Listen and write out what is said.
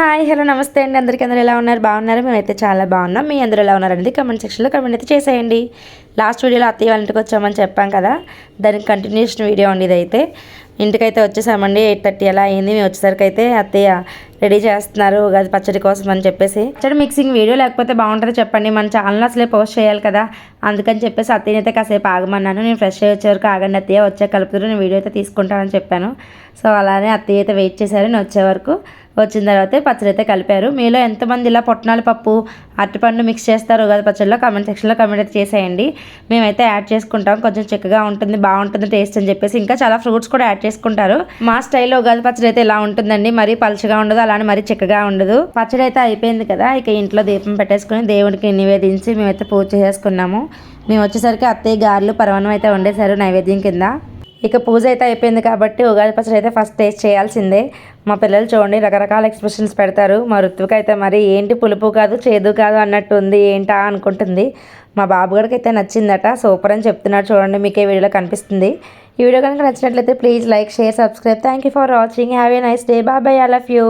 Hi hello నమస్తే అండి. అందరికీ అందరూ ఎలా ఉన్నారు? బాగున్నారు? మేమైతే చాలా బాగున్నాం. మీ అందరూ ఎలా ఉన్నారండి? కమెంట్ సెక్షన్లో కమెంట్ అయితే చేసేయండి. లాస్ట్ వీడియోలో అత్తయ్య వాళ్ళ ఇంటికి వచ్చామని చెప్పాం కదా దానికి కంటిన్యూషన్ వీడియో అండి ఇదైతే. ఇంటికైతే వచ్చేసామండి. ఎయిట్ థర్టీ అలా అయింది. మేము వచ్చేసరికి అయితే అత్తయ్య రెడీ చేస్తున్నారు ఉగాది పచ్చడి కోసం అని చెప్పేసి. పచ్చడి మిక్సింగ్ వీడియో లేకపోతే బాగుంటుంది చెప్పండి. మన ఛానల్ అసలే పోస్ట్ చేయాలి కదా. అందుకని చెప్పేసి అత్తయ్యనైతే అయితే కాసేపు ఆగమన్నాను. నేను ఫ్రెష్ అయ్యి వచ్చే వరకు ఆగండి అత్తయ్య. వచ్చే కలుపుతారు నేను వీడియో అయితే తీసుకుంటానని చెప్పాను. సో అలానే అత్తయ్య అయితే వెయిట్ చేశారు. నేను వచ్చే వరకు. వచ్చిన తర్వాత పచ్చడి అయితే కలిపారు. మీలో ఎంతమంది ఇలా పొట్నాల పప్పు అరటిపండు మిక్స్ చేస్తారు ఉగాది పచ్చడిలో కామెంట్ సెక్షన్లో కామెంట్ అయితే చేసేయండి. మేమైతే యాడ్ చేసుకుంటాం. కొంచెం చిక్కగా ఉంటుంది బాగుంటుంది టేస్ట్ అని చెప్పేసి. ఇంకా చాలా ఫ్రూట్స్ కూడా యాడ్ చేసుకుంటారు. మా స్టైల్లో ఉగాది పచ్చడి అయితే ఇలా ఉంటుందండి. మరీ పలుచగా ఉండదు. అలానే మరీ చిక్కగా ఉండదు. పచ్చడి అయితే అయిపోయింది కదా ఇక ఇంట్లో దీపం పెట్టేసుకుని దేవుడికి నివేదించి మేమైతే పూజ చేసుకున్నాము. మేము వచ్చేసరికి అత్తయ్య గారెలు పరవణం అయితే వండేశారు నైవేద్యం కింద. ఇక పూజ అయితే అయిపోయింది కాబట్టి ఉగాది పచ్చడి అయితే ఫస్ట్ టేస్ట్ చేయాల్సిందే. మా పిల్లలు చూడండి రకరకాల ఎక్స్ప్రెషన్స్ పెడతారు. మా ఋతువుకి అయితే మరి ఏంటి పులుపు కాదు చేదు కాదు అన్నట్టు ఉంది ఏంటా అనుకుంటుంది. మా బాబు గారికి అయితే నచ్చిందట సూపర్ అని చెప్తున్నాడు చూడండి మీకు ఈ వీడియోలో కనిపిస్తుంది. ఈ వీడియో కనుక నచ్చినట్లయితే please like share subscribe thank you for watching have a nice day bye bye I love you